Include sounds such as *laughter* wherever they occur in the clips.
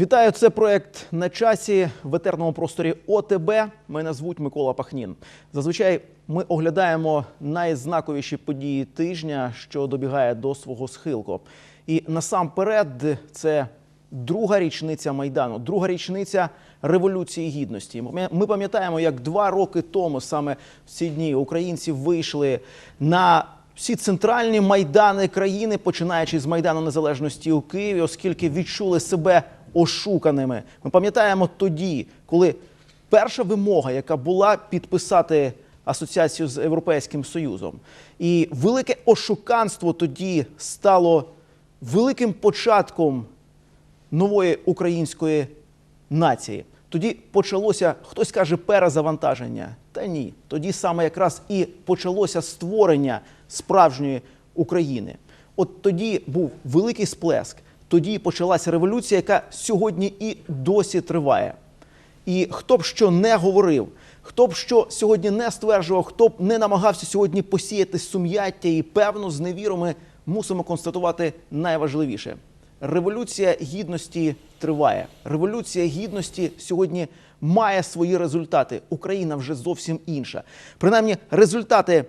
Вітаю, це проект на часі в етерному просторі ОТБ. Мене звуть Микола Пахнін. Зазвичай ми оглядаємо найзнаковіші події тижня, що добігає до свого схилку. І насамперед, це друга річниця майдану, друга річниця революції гідності. Ми- пам'ятаємо, як два роки тому саме в ці дні українці вийшли на всі центральні майдани країни, починаючи з майдану незалежності у Києві, оскільки відчули себе ошуканими. Ми пам'ятаємо тоді, коли перша вимога, яка була підписати асоціацію з Європейським Союзом, і велике ошуканство тоді стало великим початком нової української нації. Тоді почалося, хтось каже, перезавантаження. Та ні, тоді саме якраз і почалося створення справжньої України. От тоді був великий сплеск, тоді почалася революція, яка сьогодні і досі триває. І хто б що не говорив, хто б що сьогодні не стверджував, хто б не намагався сьогодні посіяти сум'яття і певну зневіру, ми мусимо констатувати найважливіше. Революція гідності триває. Революція гідності сьогодні має свої результати. Україна вже зовсім інша. Принаймні, результати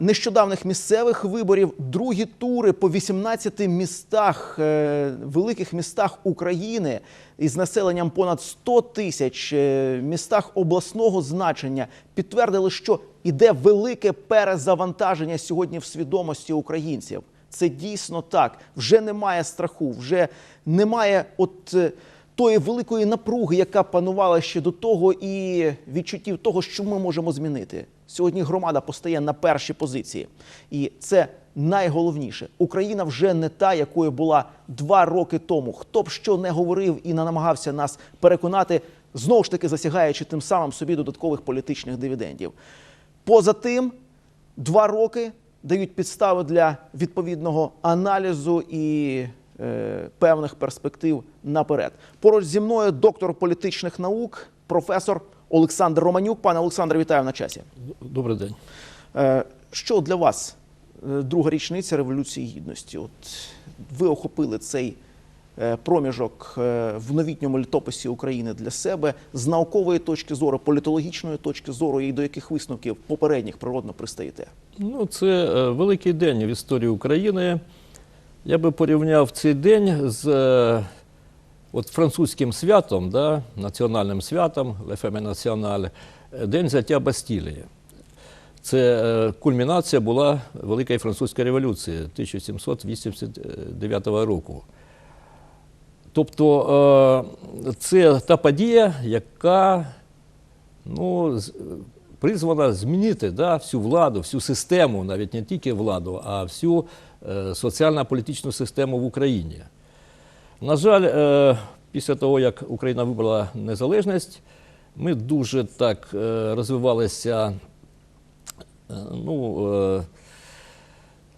нещодавних місцевих виборів, другі тури по 18 містах, е, великих містах України із населенням понад 100 тисяч, е, містах обласного значення підтвердили, що іде велике перезавантаження сьогодні в свідомості українців. Це дійсно так. Вже немає страху, вже немає от е, тої великої напруги, яка панувала ще до того, і відчуттів того, що ми можемо змінити. Сьогодні громада постає на перші позиції, і це найголовніше. Україна вже не та, якою була два роки тому. Хто б що не говорив і не намагався нас переконати, знову ж таки засягаючи тим самим собі додаткових політичних дивідендів. Поза тим, два роки дають підстави для відповідного аналізу і певних перспектив наперед. Поруч зі мною доктор політичних наук, професор Олександр Романюк. Пане Олександре, вітаю на часі. Добрий день. Е, що для вас е, друга річниця Революції Гідності? От ви охопили цей е, проміжок е, в новітньому літописі України для себе з наукової точки зору, політологічної точки зору, і до яких висновків попередніх природно пристаєте? Ну, це е, великий день в історії України. Я би порівняв цей день з е, от французьким святом, да, національним святом, Лефеме Національ, День взяття Бастілії. Це е, кульмінація була Великої французької революції 1789 року. Тобто е, це та подія, яка ну, призвана змінити да, всю владу, всю систему, навіть не тільки владу, а всю е, соціально-політичну систему в Україні. На жаль, е, після того, як Україна вибрала незалежність, ми дуже так е, розвивалися е, ну, е,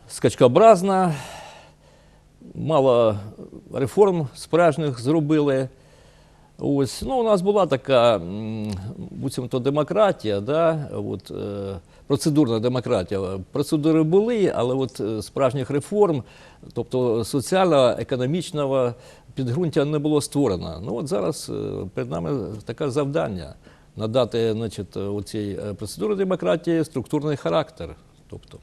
скачкообразно, мало реформ справжніх зробили. Ось, ну, у нас була така, буцімто демократія, да? от, е, процедурна демократія. Процедури були, але от е, справжніх реформ, тобто соціально-економічного підґрунтя не було створено. Ну от зараз е, перед нами таке завдання надати значить, оцій е, процедурі демократії структурний характер. Тобто,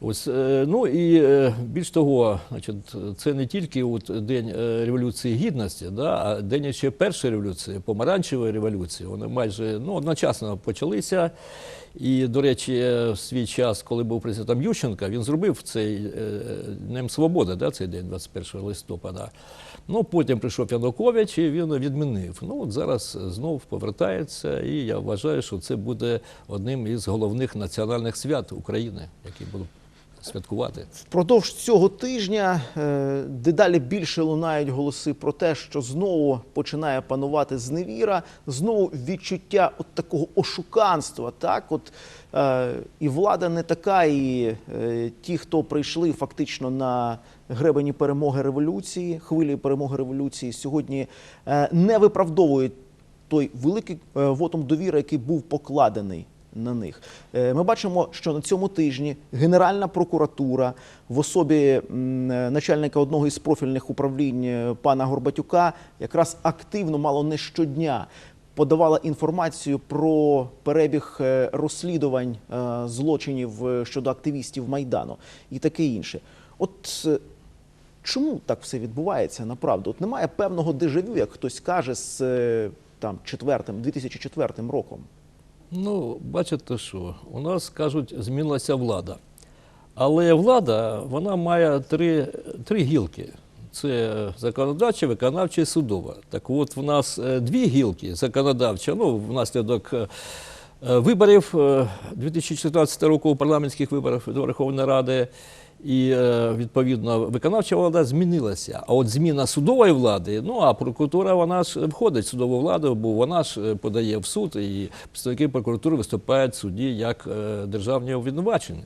Ось, е, ну і е, більш того, значить, це не тільки от День е, Революції Гідності, да, а день ще першої революції, помаранчевої революції. Вони майже ну, одночасно почалися. І, до речі, в свій час, коли був президентом Ющенка, він зробив цей Днем Свободи, да, цей день, 21 листопада. Ну, потім прийшов Янукович і він відмінив. Ну, от зараз знов повертається, і я вважаю, що це буде одним із головних національних свят України, які будуть святкувати. Впродовж цього тижня е, дедалі більше лунають голоси про те, що знову починає панувати зневіра, знову відчуття от такого ошуканства. Так, от е, і влада не така, і е, ті, хто прийшли фактично на гребені перемоги революції, хвилі перемоги революції, сьогодні не виправдовують той великий вотум довіри, який був покладений на них. Е, Ми бачимо, що на цьому тижні Генеральна прокуратура в особі начальника одного із профільних управлінь е, пана Горбатюка якраз активно, мало не щодня, подавала інформацію про перебіг е, розслідувань злочинів щодо активістів Майдану і таке інше. От чому так все відбувається направду? От немає певного дежавю, як хтось каже, з там четвертим, 2004 роком. Ну, бачите, що у нас кажуть, змінилася влада. Але влада вона має три, три гілки: це законодавча, виконавча і судова. Так от в нас е, дві гілки законодавча, ну, внаслідок е, е, виборів е, 2014 року, парламентських виборів до Верховної Ради. І е, відповідно виконавча влада змінилася. А от зміна судової влади, ну а прокуратура вона ж входить в судову владу, бо вона ж е, подає в суд, і представники прокуратури виступають в суді як е, державні обвинувачені.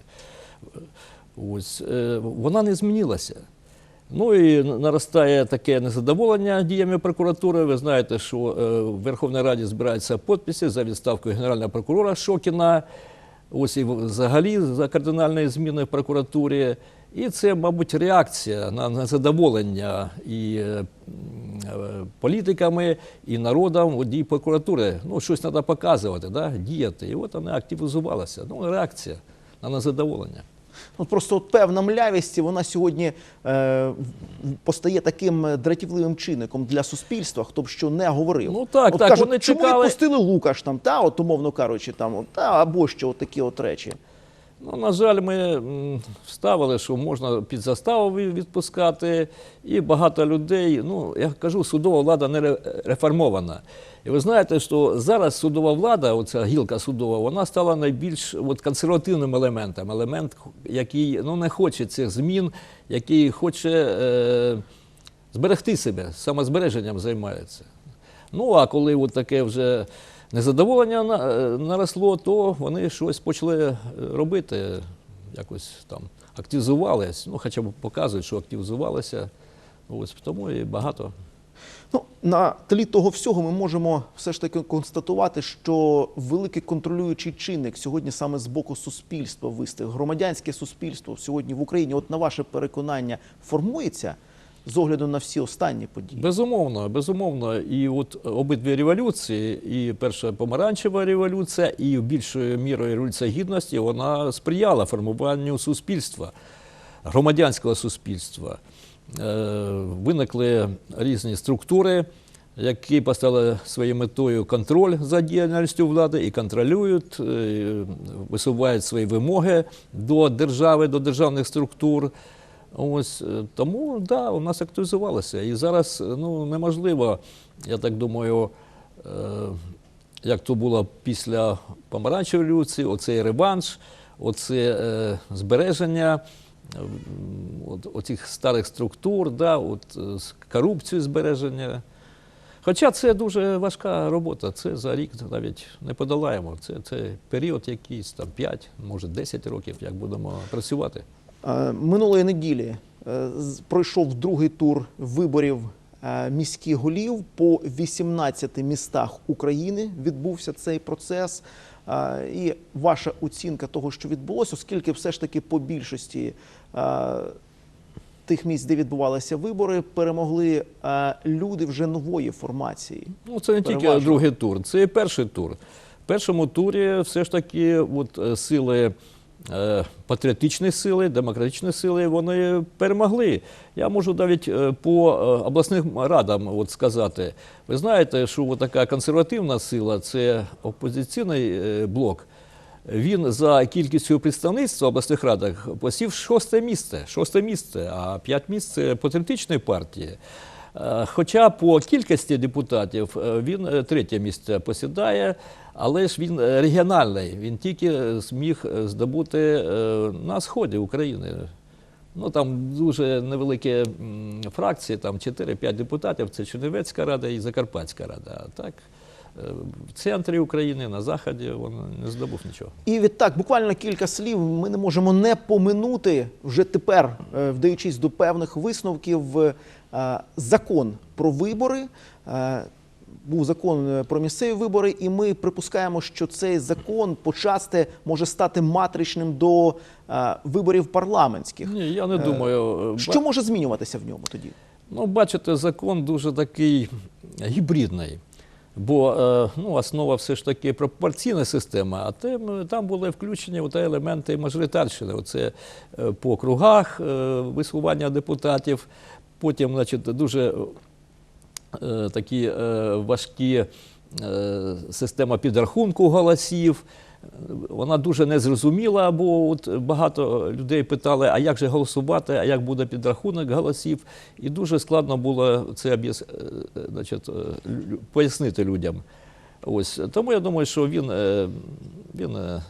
Ось вона не змінилася. Ну і наростає таке незадоволення діями прокуратури. Ви знаєте, що в Верховній Раді збираються підписи за відставкою генерального прокурора Шокіна. Ось і взагалі за кардинальної зміни в прокуратурі. І це, мабуть, реакція на незадоволення і е, політиками, і народом от дій прокуратури. Ну, щось треба показувати, да? діяти. І от вона активізувалася. Ну, реакція на незадоволення. Ну, просто от певна млявість, вона сьогодні е, постає таким е, дратівливим чинником для суспільства, хто б що не говорив. Ну, так, от так, кажуть, вони чому чекали- відпустили Лукаш там, та, от, умовно кажучи, там, от, та, або що от такі от речі. Ну, на жаль, ми вставили, що можна під заставу відпускати, і багато людей. Ну, я кажу, судова влада не реформована. І ви знаєте, що зараз судова влада, оця гілка судова, вона стала найбільш от, консервативним елементом. Елемент, який ну, не хоче цих змін, який хоче е, зберегти себе, самозбереженням займається. Ну, а коли от таке вже незадоволення е, наросло, то вони щось почали е, робити, якось там активізувались. Ну, хоча б показують, що активізувалися. Ось тому і багато. Ну, на тлі того всього ми можемо все ж таки констатувати, що великий контролюючий чинник сьогодні саме з боку суспільства вистиг. Громадянське суспільство сьогодні в Україні, от на ваше переконання, формується з огляду на всі останні події. Безумовно, безумовно. І от обидві революції, і перша помаранчева революція, і більшою мірою революція гідності, вона сприяла формуванню суспільства, громадянського суспільства. Е, Виникли різні структури, які поставили своєю метою контроль за діяльністю влади і контролюють, е, висувають свої вимоги до держави, до державних структур. Ось е, тому да, у нас активізувалося. І зараз е, ну, неможливо, я так думаю, е, як то було після помаранчевої революції, оцей реванш, оце збереження оцих старих структур, да, от, корупцію збереження. Хоча це дуже важка робота, це за рік навіть не подолаємо. Це, це період якийсь там 5, може 10 років, як будемо працювати. Е, Минулої неділі е, пройшов другий тур виборів е, міських голів по 18 містах України. Відбувся цей процес. І ваша оцінка того, що відбулося, оскільки все ж таки по більшості тих місць, де відбувалися вибори, перемогли люди вже нової формації. Ну, це не тільки другий тур, це і перший тур. В першому турі все ж таки от, сили, патріотичні сили, демократичні сили, вони перемогли. Я можу навіть е, по е, обласним радам от сказати. Ви знаєте, що така консервативна сила це опозиційний е, блок. Він за кількістю представництва в обласних радах посів шосте місце, шосте місце, а п'ять місць патріотичної партії. Е, Хоча по кількості депутатів е, він е, третє місце посідає, але ж він е, регіональний. Він тільки е, зміг е, здобути на сході України. Ну там дуже невеликі фракції, там 4-5 депутатів. Це Чернівецька рада і Закарпатська рада. А так в центрі України, на заході, він не здобув нічого. І відтак, буквально кілька слів, ми не можемо не поминути вже тепер, вдаючись до певних висновків, закон про вибори. Був закон е, про місцеві вибори, і ми припускаємо, що цей закон почасти може стати матричним до е, виборів парламентських. Ні, я не думаю. е, Що може змінюватися в ньому тоді? Ну, бачите, закон дуже такий гібридний. Бо ну, основа все ж таки пропорційна система, а тим, там були включені от елементи мажоритарщини. Оце по округах е, висування депутатів, потім значить, дуже такі е, важкі е, система підрахунку голосів. Вона дуже незрозуміла, бо от багато людей питали, а як же голосувати, а як буде підрахунок голосів. І дуже складно було це е, значить, е, пояснити людям. Ось. Тому я думаю, що він, е, він е,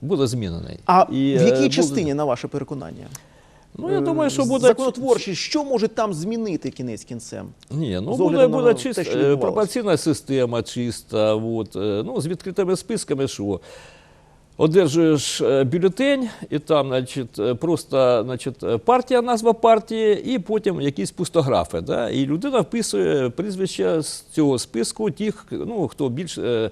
буде змінений. А І, в е, якій буде- частині, на ваше переконання? Ну, я думаю, що Е, буде законотворчість, що може там змінити кінець кінцем? Ні, ну буде, буде чиста що пропорційна система чиста, от, е, ну, з відкритими списками, що одержуєш е, бюлетень, і там, значить, е, просто значить, е, партія, назва партії, і потім якісь пустографи. Да? І людина вписує прізвище з цього списку тих, ну, хто більш е, е,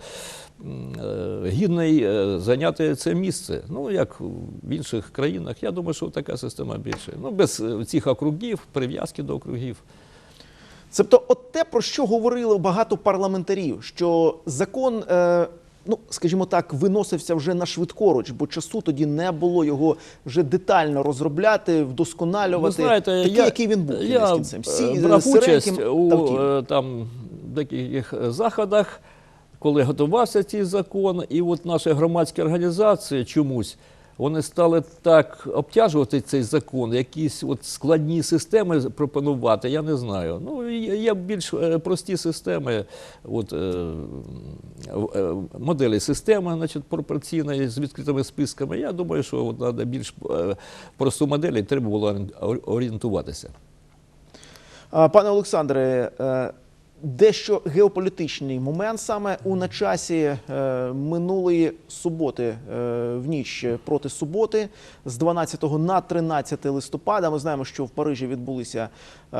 гідний е, зайняти це місце. Ну, як в інших країнах. Я думаю, що така система більше. Ну, без е, цих округів, прив'язки до округів. Тобто, от те, про що говорили багато парламентарів, що закон, е, ну скажімо так, виносився вже на швидкоруч, бо часу тоді не було його вже детально розробляти, вдосконалювати. Ви знаєте, такий, я, який він був я. Всі е, брав участь у е, там деяких заходах, коли готувався цей закон, і от наші громадські організації чомусь. Вони стали так обтяжувати цей закон, якісь от складні системи пропонувати, я не знаю. Ну, є більш е, прості системи, от, е, е, моделі системи значить, пропорційної з відкритими списками. Я думаю, що от, треба більш просту модель, і треба було орієнтуватися. Пане Олександре, дещо геополітичний момент саме у на часі е, минулої суботи, е, в ніч проти суботи, з 12 на 13 листопада. Ми знаємо, що в Парижі відбулися е,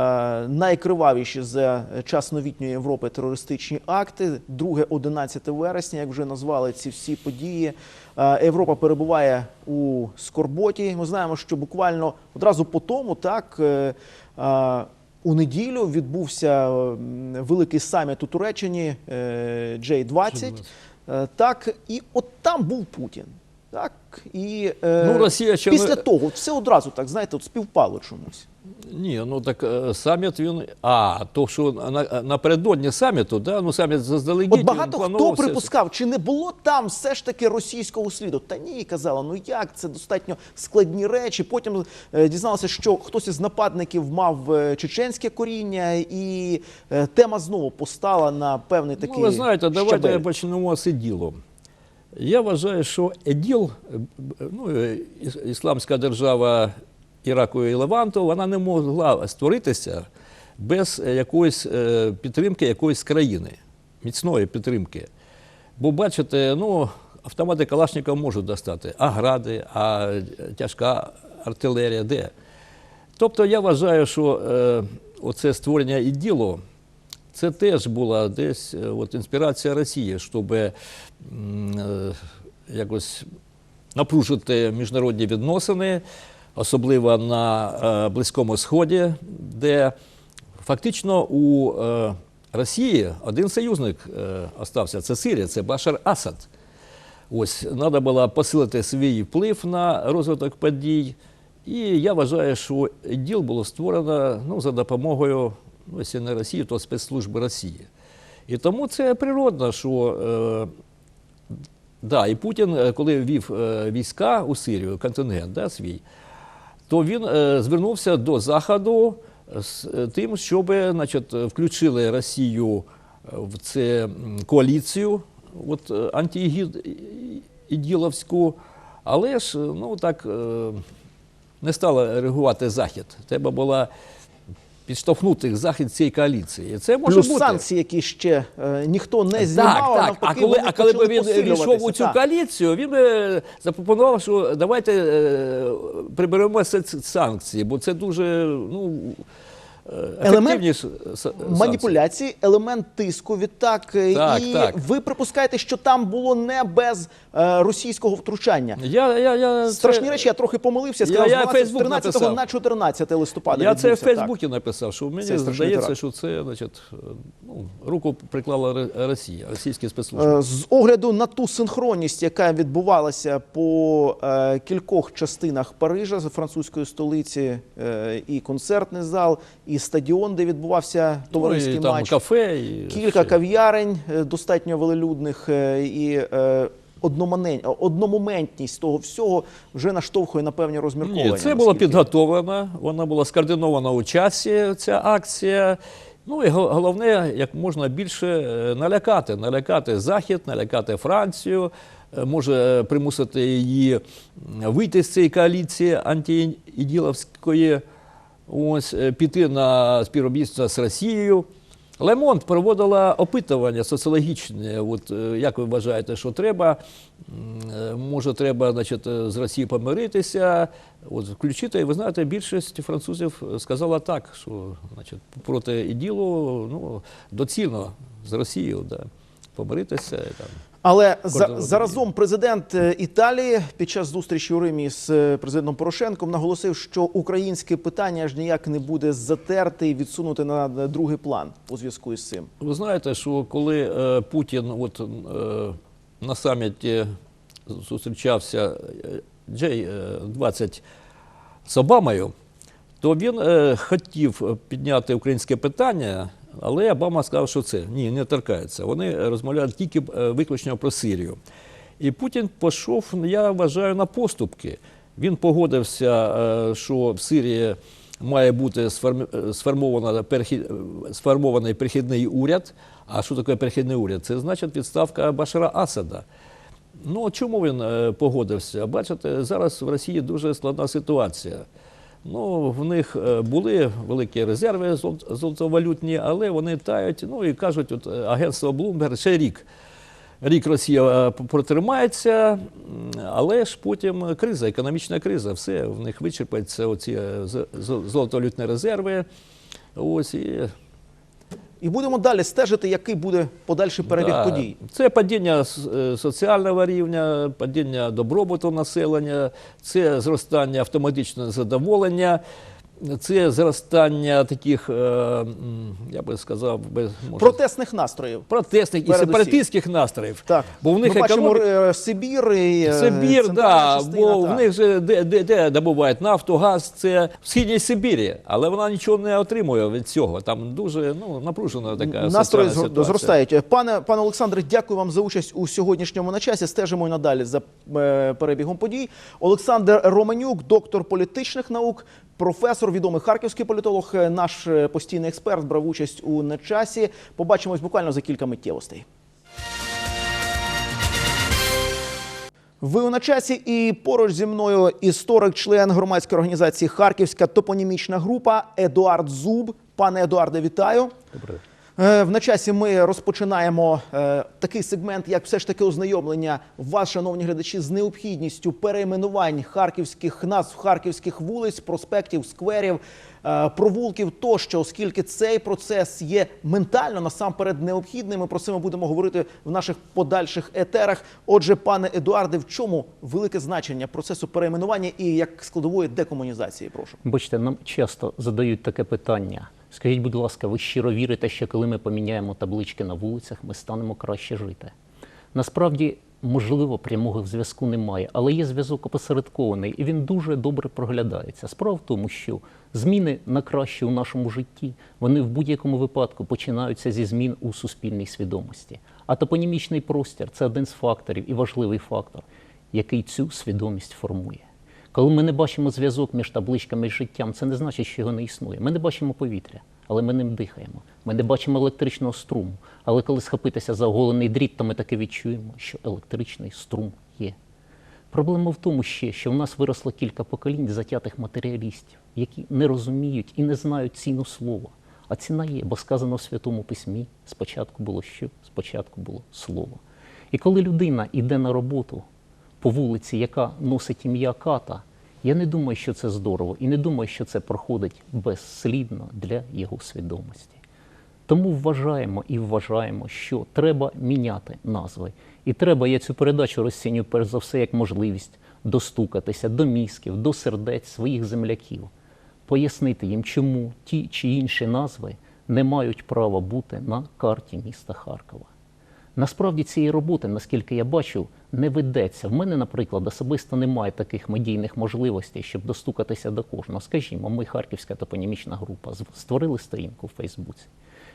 найкривавіші за час новітньої Європи терористичні акти. 2-11 вересня, як вже назвали ці всі події. Е, Європа перебуває у скорботі. Ми знаємо, що буквально одразу по тому так. е, е, у неділю відбувся великий саміт у Туреччині е, J20. Е, Так, і от там був Путін. Так, і е, Ну, Росія після ми... того все одразу так, знаєте, от співпало чомусь. Ні, ну так е, саміт він. А, то, що на, напередодні саміту, да? ну саміт заздалегідь. От багато хто припускав, чи не було там все ж таки російського сліду. Та ні, казала, ну як це достатньо складні речі. Потім е, дізналася, що хтось із нападників мав е, чеченське коріння, і е, тема знову постала на певний такий. Ну, ви знаєте, давайте щабель. почнемо з іділу. Я вважаю, що іділ, е, ну, ісламська держава Іраку і Леванту, вона не могла створитися без е, якоїсь е, підтримки якоїсь країни, міцної підтримки. Бо бачите, ну, автомати Калашникова можуть достати, а гради, а е, тяжка артилерія де. Тобто я вважаю, що е, оце створення іділу, це теж була десь от, інспірація Росії, щоб е, якось напружити міжнародні відносини, особливо на е, Близькому Сході, де фактично у е, Росії один союзник е, остався це Сирія, це Башар Асад. Ось треба було посилити свій вплив на розвиток подій. І я вважаю, що діл було створено ну, за допомогою, ну, якщо не Росії, то спецслужби Росії. І тому це природно, що е, да, і Путін, коли ввів війська у Сирію, контингент да, свій, то він е, звернувся до Заходу з е, тим, щоб значить, включили Росію е, в це коаліцію от, е, антиіділовську, але ж е, ну, так, е, не стало реагувати Захід. Треба було підштовхнути Захід цієї коаліції. Це може Плюс бути. санкції, які ще е, ніхто не знімав, Так, так. А коли, а коли б він війшов у цю Так. коаліцію, він би запропонував, що давайте е, приберемо ці ці санкції, бо це дуже ну, Елемент санкції. маніпуляції, елемент тиску. Відтак, е, Так, і так. ви припускаєте, що там було не без е, російського втручання. Я, я, я, Страшні це- речі, я трохи помилився. Сказав, я 12 13 на 14 листопада. Я це в відбувся, так. Фейсбуці написав, що мені Це здається, теракт. що це значить, ну, руку приклала Росія, російські спецслужби. Е, З огляду на ту синхронність, яка відбувалася по е, кількох частинах Парижа, французької столиці, е, і концертний зал, і стадіон, де відбувався товариський ну, і там кафе. І кілька ще. кав'ярень е, достатньо велелюдних, е, і е, одномоментність того всього вже наштовхує на певні розмірковання. Ні, це було наскільки- підготовлено, вона була скоординована у часі, ця акція. Ну і головне, як можна більше налякати, налякати Захід, налякати Францію, може примусити її вийти з цієї коаліції антиіділовської, ось е, піти на співробітництво з Росією. Лемонт проводила опитування соціологічне. От е, як ви вважаєте, що треба? Е, Може, треба значить, з Росією помиритися, от включити. І ви знаєте, більшість французів сказала так, що значить, проти іділу ну, доцільно з Росією да, помиритися. Там. Але за, заразом президент е, Італії під час зустрічі у Римі з е, президентом Порошенком наголосив, що українське питання аж ніяк не буде затерте і відсунути на другий план у зв'язку із цим. Ви знаєте, що коли е, Путін от, е, на саміті зустрічався е, J20 з Обамою, то він е, хотів підняти українське питання, але Обама сказав, що це ні, не торкається. Вони розмовляють тільки е, виключно про Сирію. І Путін пішов, я вважаю, на поступки. Він погодився, е, що в Сирії має бути е, сформований перехідний уряд. А що таке перехідний уряд? Це значить відставка Башара Асада. Ну, чому він погодився? Бачите, зараз в Росії дуже складна ситуація. Ну, в них е, були великі резерви золотовалютні, але вони тають. Ну і кажуть, от е, агентство Bloomberg ще рік. Рік Росія е, протримається, але ж потім криза, економічна криза, все в них вичерпаються оці золотовалютні резерви. Ось і І будемо далі стежити, який буде подальший перебіг Да. подій. Це падіння е, соціального рівня, падіння добробуту населення, це зростання автоматичного задоволення, це зростання таких, е, я би сказав, би, може, Протестних настроїв. протестних і сепаратистських настроїв. Так, Бо в них ми бачимо е, Сибір і е, Сибір, да, частина, бо так. в них же де, де, де добувають нафту, газ, це в східній Сибірі, але вона нічого не отримує від цього. Там дуже ну, напружена така Настрої ситуація. зростають. Пане пане Олександре, дякую вам за участь у сьогоднішньому на часі. Стежимо і надалі за перебігом подій. Олександр Романюк, доктор політичних наук, професор, відомий харківський політолог, е, наш е, постійний експерт, брав участь у нечасі. Побачимось буквально за кілька миттєвостей. Ви у на часі і поруч зі мною історик, член громадської організації Харківська топонімічна група Едуард Зуб. Пане Едуарде, вітаю. Добре. Е, В часі ми розпочинаємо е, такий сегмент, як все ж таки ознайомлення вас, шановні глядачі, з необхідністю перейменувань харківських назв харківських вулиць, проспектів, скверів, е, провулків тощо, оскільки цей процес є ментально насамперед необхідним. Ми про це ми будемо говорити в наших подальших етерах. Отже, пане Едуарде, в чому велике значення процесу перейменування і як складової декомунізації? Прошу. Бачите, нам часто задають таке питання. Скажіть, будь ласка, ви щиро вірите, що коли ми поміняємо таблички на вулицях, ми станемо краще жити? Насправді, можливо, прямого зв'язку немає, але є зв'язок опосередкований, і він дуже добре проглядається. Справа в тому, що зміни на краще у нашому житті вони в будь-якому випадку починаються зі змін у суспільній свідомості. А топонімічний простір це один з факторів і важливий фактор, який цю свідомість формує. Коли ми не бачимо зв'язок між табличками і життям, це не значить, що його не існує. Ми не бачимо повітря, але ми ним дихаємо. Ми не бачимо електричного струму. Але коли схопитися за оголений дріт, то ми таки відчуємо, що електричний струм є. Проблема в тому ще, що в нас виросло кілька поколінь затятих матеріалістів, які не розуміють і не знають ціну слова. А ціна є, бо сказано в Святому Письмі: спочатку було що? Спочатку було слово. І коли людина йде на роботу по вулиці, яка носить ім'я Ката, Я не думаю, що це здорово, і не думаю, що це проходить безслідно для його свідомості. Тому вважаємо і вважаємо, що треба міняти назви. І треба, я цю передачу розцінюю перш за все як можливість достукатися до мізків, до сердець своїх земляків, пояснити їм, чому ті чи інші назви не мають права бути на карті міста Харкова. Насправді цієї роботи, наскільки я бачу, не ведеться. В мене, наприклад, особисто немає таких медійних можливостей, щоб достукатися до кожного. Скажімо, ми Харківська топонімічна група створили сторінку в Фейсбуці.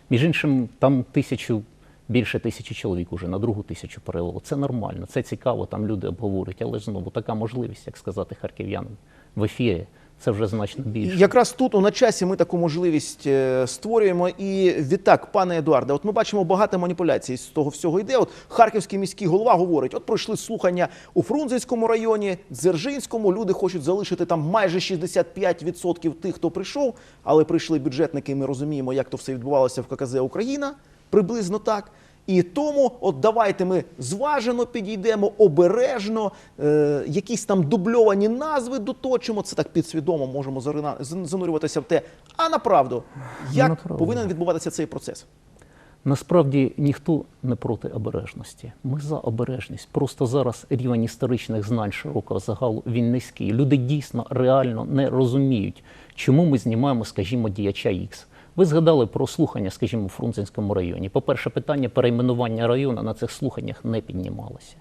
Між іншим, там тисячу, більше тисячі чоловік уже на другу тисячу перевело. Це нормально, це цікаво, там люди обговорюють, але ж знову така можливість, як сказати харків'янам в ефірі, це вже значно більше. Якраз тут на часі ми таку можливість е, створюємо. І відтак, пане Едуарде, от ми бачимо багато маніпуляцій з того всього йде. От харківський міський голова говорить: от пройшли слухання у Фрунзенському районі, Дзержинському. Люди хочуть залишити там майже 65% тих, хто прийшов, але прийшли бюджетники. Ми розуміємо, як то все відбувалося в ККЗ Україна, приблизно так. І тому, от давайте ми зважено підійдемо, обережно, е, якісь там дубльовані назви доточимо. Це так підсвідомо можемо зарина- зан- занурюватися в те. А направду, як направду. повинен відбуватися цей процес? Насправді ніхто не проти обережності. Ми за обережність. Просто зараз рівень історичних знань широкого загалу він низький. Люди дійсно реально не розуміють, чому ми знімаємо, скажімо, діяча Х. Ви згадали про слухання, скажімо, у Фрунзенському районі. По-перше, питання перейменування району на цих слуханнях не піднімалося.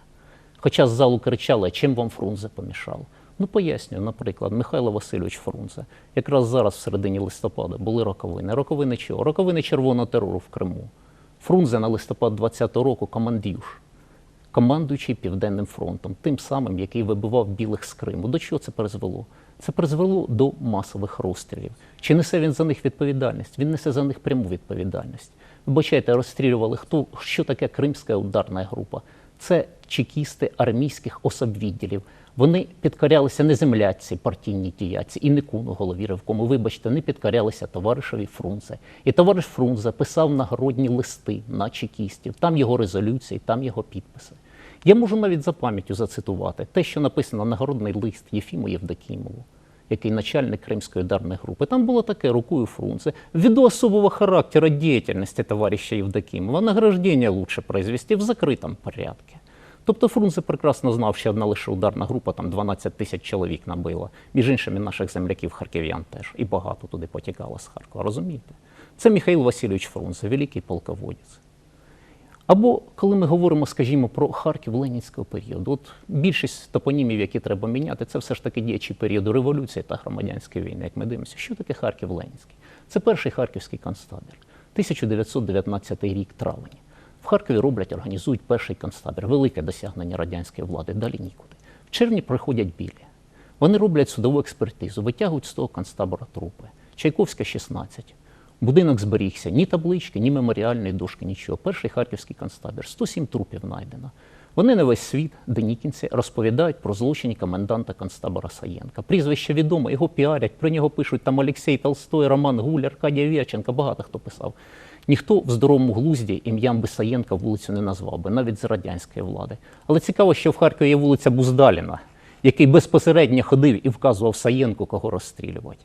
Хоча з залу кричали, чим вам Фрунзе помішав. Ну, пояснюю, наприклад, Михайло Васильович Фрунзе. Якраз зараз, в середині листопада, були роковини. Роковини чого? Роковини червоного терору в Криму. Фрунзе на листопад 20-го року командюш, командуючий Південним фронтом, тим самим, який вибивав білих з Криму. До чого це призвело? Це призвело до масових розстрілів. Чи несе він за них відповідальність? Він несе за них пряму відповідальність. Вибачайте, розстрілювали хто, що таке Кримська ударна група? Це чекісти армійських особвідділів. Вони підкорялися не земляці, партійні діяці, і не куну голові ревкому. Вибачте, не підкорялися товаришеві Фрунзе. І товариш Фрунзе писав нагородні листи на чекістів. Там його резолюції, там його підписи. Я можу навіть за пам'яттю зацитувати те, що написано нагородний лист Єфіму Євдокімову, який начальник Кримської ударної групи. Там було таке рукою Фрунзе. Ввиду особого характера деятельности товарища Евдокимова, награждение лучше произвести в закритому порядку. Тобто Фрунзе прекрасно знав, що одна лише ударна група, там 12 тисяч чоловік набила. Між іншим, і наших земляків харків'ян теж. І багато туди потікало з Харкова. Розумієте? Це Михайло Васильович Фрунзе, великий полководець. Або коли ми говоримо, скажімо, про Харків ленінського періоду, от більшість топонімів, які треба міняти, це все ж таки діячі періоду революції та громадянської війни. Як ми дивимося, що таке Харків Ленінський? Це перший харківський концтабір, 1919 рік травень. В Харкові роблять, організують перший концтабір, велике досягнення радянської влади, далі нікуди. В червні приходять білі. Вони роблять судову експертизу, витягують з того концтабора трупи. Чайковська 16. Будинок зберігся, ні таблички, ні меморіальної дошки, нічого. Перший харківський концтабір. 107 трупів знайдено. Вони на весь світ, денікінці, розповідають про злочині коменданта концтабора Саєнка. Прізвище відоме, його піарять, про нього пишуть там Олексій Толстой, Роман Гуль, Аркадій Вєрченко, багато хто писав. Ніхто в здоровому глузді ім'ям би Саєнка вулицю не назвав би, навіть з радянської влади. Але цікаво, що в Харкові є вулиця Буздаліна, який безпосередньо ходив і вказував Саєнку, кого розстрілювати.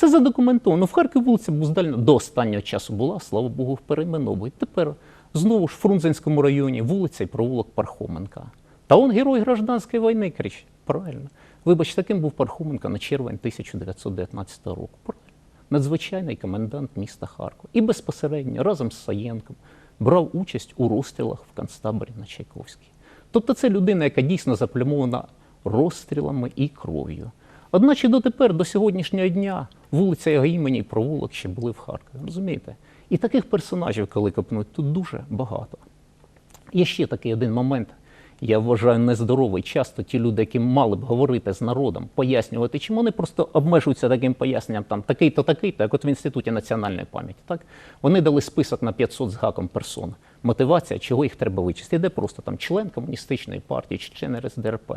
Це задокументовано. В Харкові вулиця Буздальна до останнього часу була, слава Богу, перейменовують. Тепер знову ж в Фрунзенському районі вулиця і провулок Пархоменка. Та он герой гражданської війни кричить. Правильно. Вибач, таким був Пархоменко на червень 1919 року. Правильно. Надзвичайний комендант міста Харкова. І безпосередньо разом з Саєнком брав участь у розстрілах в концтаборі на Чайковській. Тобто це людина, яка дійсно заплямована розстрілами і кров'ю. Одначе дотепер, до сьогоднішнього дня, вулиця його імені і провулок ще були в Харкові. Розумієте? І таких персонажів, коли копнуть, тут дуже багато. Є ще такий один момент, я вважаю нездоровий. Часто ті люди, які мали б говорити з народом, пояснювати, чому вони просто обмежуються таким поясненням, там такий-то, такий-то, як от в Інституті національної пам'яті. Так? Вони дали список на 500 з гаком персон. Мотивація, чого їх треба вичистити. Де просто там член комуністичної партії чи член РСДРП.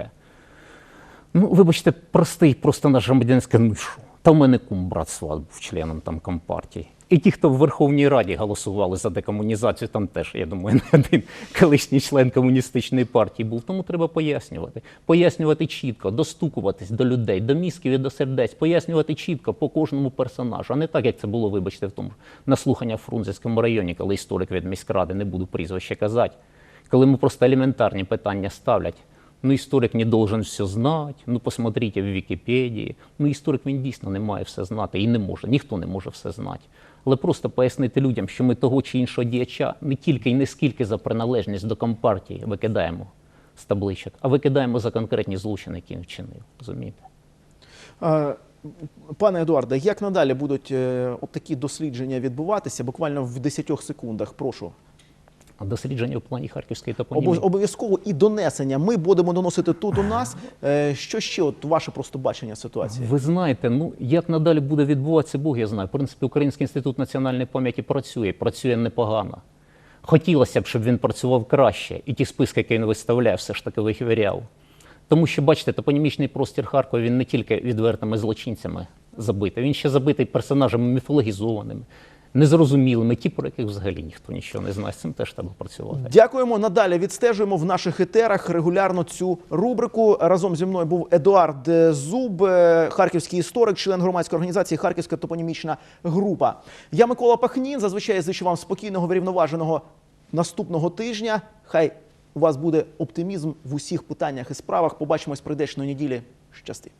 Ну, вибачте, простий, просто наш громадянський, ну що? Та в мене кум брат сват був членом там компартії. І ті, хто в Верховній Раді голосували за декомунізацію, там теж, я думаю, *laughs* не один колишній член комуністичної партії був. Тому треба пояснювати. Пояснювати чітко, достукуватись до людей, до мізків і до сердець, пояснювати чітко по кожному персонажу, а не так, як це було, вибачте, в тому на слухання в Фрунзенському районі, коли історик від міськради, не буду прізвище казати, коли йому просто елементарні питання ставлять. Ну, історик не должен все знати. Ну, посмотрите в Вікіпедії. Ну, історик він дійсно не має все знати і не може. Ніхто не може все знати. Але просто пояснити людям, що ми того чи іншого діяча не тільки і не скільки за приналежність до компартії викидаємо з табличок, а викидаємо за конкретні злочини, які він вчинив. Розумієте? Е, Пане Едуарде, як надалі будуть е, от такі дослідження відбуватися? Буквально в 10 секундах, прошу. Дослідження в плані харківської топонімії. Обов- Обов'язково і донесення. Ми будемо доносити тут у нас. Е, Що ще от ваше просто бачення ситуації? Ви знаєте, ну як надалі буде відбуватися, Бог я знаю. В принципі, Український інститут національної пам'яті працює, працює непогано. Хотілося б, щоб він працював краще, і ті списки, які він виставляє, все ж таки вихвіряв. Тому що, бачите, топонімічний простір Харкова він не тільки відвертими злочинцями забитий, він ще забитий персонажами міфологізованими, незрозумілими, ті, про яких взагалі ніхто нічого не знає. З цим теж треба працювати. Дякуємо. Надалі відстежуємо в наших етерах регулярно цю рубрику. Разом зі мною був Едуард Зуб, е, харківський історик, член громадської організації Харківська топонімічна група. Я Микола Пахнін. Зазвичай зичу вам спокійного, врівноваженого наступного тижня. Хай у вас буде оптимізм в усіх питаннях і справах. Побачимось прийдешної неділі. Щасти.